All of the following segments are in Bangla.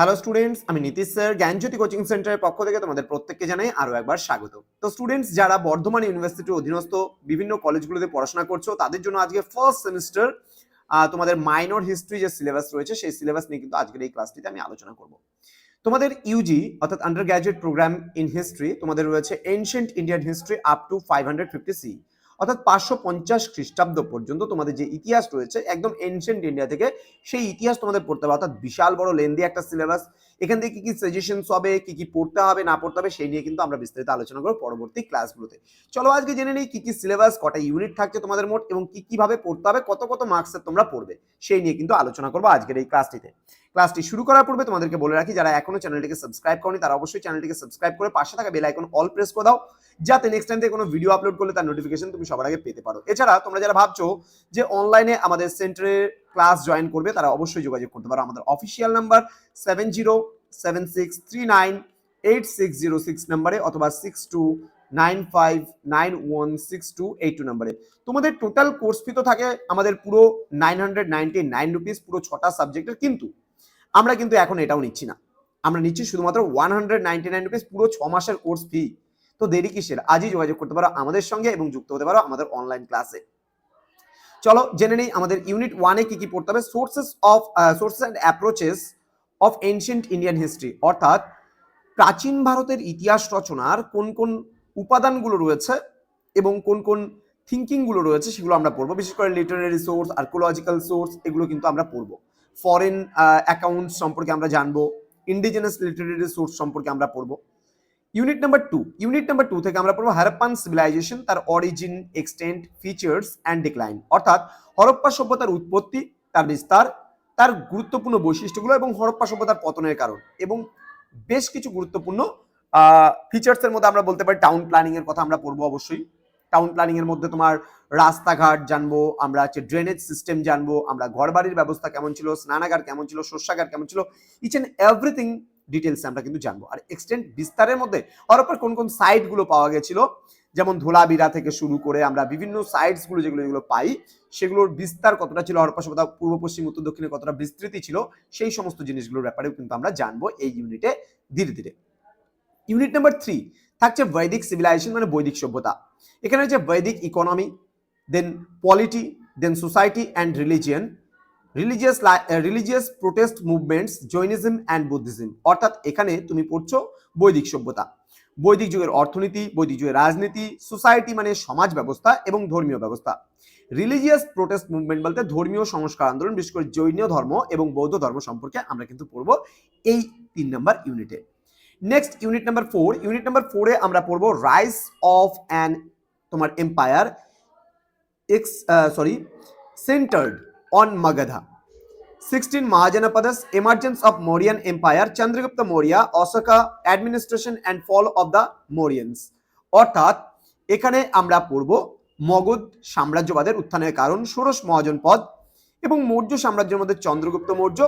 হ্যালো স্টুডেন্টস আমি নীতিশ স্যার, জ্ঞানজ্যোতি কোচিং সেন্টারের পক্ষ থেকে তোমাদের প্রত্যেককে জানাই আরও একবার স্বাগত। তো স্টুডেন্টস যারা বর্ধমান ইউনিভার্সিটির অধীনস্থ, বিভিন্ন কলেজগুলোতে পড়াশোনা করছ, তাদের জন্য আজকে ফার্স্ট সেমিস্টার তোমাদের মাইনর হিস্ট্রি যে সিলেবাস রয়েছে, সেই সিলেবাস নিয়ে কিন্তু আজকের এই ক্লাসটিতে আমি আলোচনা করব। তোমাদের ইউজি অর্থাৎ under graduate program in history তোমাদের রয়েছে ancient Indian history up to five hundred fifty C অর্থাৎ পাঁচশো পঞ্চাশ খ্রিস্টাব্দ পর্যন্ত তোমাদের যে ইতিহাস রয়েছে, একদম এনশিয়েন্ট ইন্ডিয়া থেকে সেই ইতিহাস তোমাদের পড়তে হবে। অর্থাৎ বিশাল বড় লেন্দি একটা সিলেবাস এখান থেকে কি কি সাজেশনস হবে, কি কি পড়তে হবে, না পড়তে হবে, সেই নিয়ে কিন্তু আমরা বিস্তারিত আলোচনা করব পরবর্তী ক্লাসগুলোতে চলো আজকে জেনে নেই কি কি সিলেবাস কটা ইউনিট থাকছে তোমাদের মোট এবং কি কীভাবে পড়তে হবে, কত কত মার্কসের তোমরা পড়বে, সেই নিয়ে কিন্তু আলোচনা করব আজকের এই ক্লাসটিতে ক্লাসটি শুরু করার পূর্বে তোমাদেরকে বলে রাখি, যারা এখনও চ্যানেলটিকে সাবস্ক্রাইব করনি, তারা অবশ্যই চ্যানেলটিকে সাবস্ক্রাইব করে পাশে থাকা বেল আইকন অল প্রেস করে দাও, যাতে নেক্সট টাইম থেকে কোনো ভিডিও আপলোড করলে তার নোটিফিকেশন তুমি সবার আগে পেতে পারো। এছাড়া তোমরা যারা ভাবছ যে অনলাইনে আমাদের সেন্টারে ক্লাস জয়েন করবে, তারা অবশ্যই যোগাযোগ করতে পারো। আমাদের official number seven zero seven six three nine eight six zero six নাম্বারে অথবা six two nine five nine one six two eight two নাম্বারে তোমাদের টোটাল কোর্স ফি তো থাকে আমাদের পুরো nine hundred ninety nine rupees পুরো ছটা সাবজেক্টের কিন্তু আমরা কিন্তু এখন এটাও নিচ্ছি না। আমরা নিচ্ছি শুধুমাত্র one hundred ninety nine rupees পুরো ছ মাসের কোর্স ফি তো দেরি কিসের? আজই যোগাযোগ করতে পারো আমাদের সঙ্গে এবং যুক্ত হতে পারো আমাদের অনলাইন ক্লাসে চলো, জেনে নেই আমাদের ইউনিট ওয়ানে কি কি পড়তে হবে। Sources of sources and approaches of ancient Indian history অর্থাৎ প্রাচীন ভারতের ইতিহাস রচনার কোন কোন উপাদানগুলো রয়েছে এবং কোন কোন থিঙ্কিংগুলো রয়েছে সেগুলো আমরা পড়ব। বিশেষ করে লিটারারি সোর্স আর্কোলজিক্যাল সোর্স এগুলো কিন্তু আমরা পড়ব। ফরেন অ্যাকাউন্ট সম্পর্কে আমরা জানব ইন্ডিজিনাস লিটারারি সোর্স সম্পর্কে আমরা পড়ব। Unit number two unit number two থেকে আমরা পড়ব হারাপ্পান সিভিলাইজেশন তার origin extent features and decline অর্থাৎ হরপ্পা সভ্যতার উৎপত্তি, তার বিস্তার, তার গুরুত্বপূর্ণ বৈশিষ্ট্যগুলো এবং হরপ্পা সভ্যতার পতনের কারণ এবং বেশ কিছু গুরুত্বপূর্ণ ফিচার্স এর মধ্যে আমরা বলতে পারি টাউন প্ল্যানিং এর কথা আমরা পড়ব অবশ্যই। টাউন প্ল্যানিং এর মধ্যে তোমার রাস্তাঘাট জানব, আমরা হচ্ছে ড্রেনেজ সিস্টেম জানব, আমরা ঘরবাড়ির ব্যবস্থা কেমন ছিল, স্নানাগার কেমন ছিল, শস্যাগার কেমন ছিল ইচ অ্যান্ড এভরিথিং ডিটেলস আমরা কিন্তু জানব। আর এক্সটেন্ট বিস্তারের মধ্যে হরপ্পার কোন কোন সাইটগুলো পাওয়া গেছিল, যেমন ধোলাবিরা থেকে শুরু করে আমরা বিভিন্ন সাইটসগুলো যেগুলো যেগুলো পাই, সেগুলোর বিস্তার কতটা ছিল হরপ্পা সভ্যতা পূর্ব, পশ্চিম, উত্তর, দক্ষিণে কতটা বিস্তৃতি ছিল, সেই সমস্ত জিনিসগুলোর ব্যাপারেও কিন্তু আমরা জানব এই ইউনিটে ধীরে ধীরে। ইউনিট নাম্বার থ্রি থাকছে বৈদিক সিভিলাইজেশন মানে বৈদিক সভ্যতা। এখানে হচ্ছে বৈদিক economy then polity then society and religion religious religious protest movements Jainism and Buddhism অর্থাৎ এখানে তুমি পড়ছো বৈদিক সভ্যতা। বৈদিক যুগের অর্থনীতি, বৈদিক যুগের রাজনীতি সোসাইটি মানে সমাজ ব্যবস্থা এবং ধর্মীয় ব্যবস্থা। রিলিজিয়াস প্রোটেস্ট মুভমেন্ট বলতে ধর্মীয় সংস্কার আন্দোলন, বিশেষ করে জৈন ধর্ম এবং বৌদ্ধ ধর্ম সম্পর্কে আমরা কিন্তু পড়ব এই তিন নম্বর ইউনিটে next unit number four unit number ফোরে আমরা পড়ব রাইস অফ অ্যান তোমার empire x sorry centered on Magadha sixteen Mahajanapadas emergence of Mauryan empire Chandragupta Maurya Ashoka administration and fall of the Mauryans অর্থাৎ, এখানে আমরা পড়ব মগধ সাম্রাজ্যবাদের উত্থানের কারণ, ষোড়শ মহাজনপদ এবং মৌর্য সাম্রাজ্যের মধ্যে চন্দ্রগুপ্ত মৌর্য,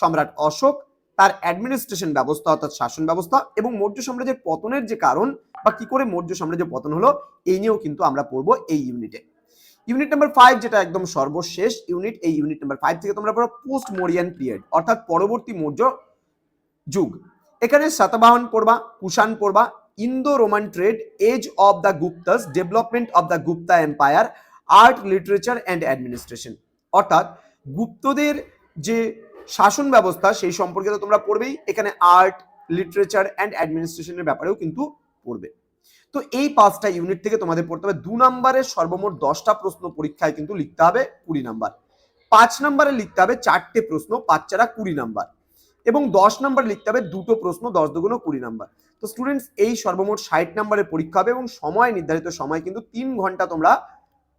সম্রাট অশোক তার অ্যাডমিনিস্ট্রেশন ব্যবস্থা, অর্থাৎ শাসন ব্যবস্থা এবং মৌর্য সাম্রাজ্যের পতনের যে কারণ বা কি করে মৌর্য সাম্রাজ্য পতন হলো, এই নিয়েও কিন্তু আমরা পড়ব এই ইউনিটে ইউনিট নাম্বার ফাইভ যেটা একদম সর্বশেষ ইউনিট এই ইউনিট নাম্বার ফাইভ থেকে তোমরা পড়ো পোস্ট মোরিয়ান পিরিয়ড অর্থাৎ পরবর্তী মৌর্য যুগ। এখানে শতবাহন পড়বা, কুষাণ পড়বা Indo Roman trade age of the Guptas development of the Gupta empire art literature and administration অর্থাৎ গুপ্তদের যে শাসন ব্যবস্থা সেই সম্পর্কে তো তোমরা পড়বেই। এখানে আর্ট লিটারেচার অ্যান্ড অ্যাডমিনিস্ট্রেশনের ব্যাপারেও কিন্তু পড়বে। তো এই পাঁচটা ইউনিট থেকে তোমাদের পড়তে হবে। দু নম্বরের সর্বমোট দশটা প্রশ্ন পরীক্ষায় কিন্তু লিখতে হবে কুড়ি নাম্বার। পাঁচ নম্বরে লিখতে হবে চারটে প্রশ্ন পাঁচ চারা কুড়ি নাম্বার। এবং দশ নম্বরে লিখতে হবে দুটো প্রশ্ন, দশ দুগুণ কুড়ি নাম্বার। তো স্টুডেন্টস এই সর্বমোট ষাট নম্বরের পরীক্ষা হবে এবং সময় নির্ধারিত সময় কিন্তু তিন ঘণ্টা তোমরা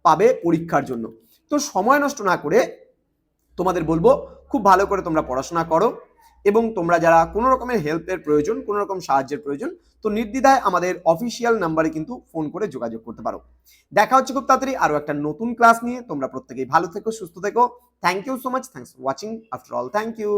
পাবে পরীক্ষার জন্য। তো সময় নষ্ট না করে তোমাদের বলব, খুব ভালো করে তোমরা পড়াশোনা করো এবং তোমরা যারা কোনো রকমের হেল্পের প্রয়োজন, কোনো রকম সাহায্যের প্রয়োজন, তো নির্দ্বিধায় আমাদের অফিসিয়াল নাম্বারে কিন্তু ফোন করে যোগাযোগ করতে পারো। দেখা হচ্ছে খুব তাড়াতাড়ি আরও একটা নতুন ক্লাস নিয়ে। তোমরা প্রত্যেকেই ভালো থেকো, সুস্থ থেকো। Thank you so much thanks watching after all thank you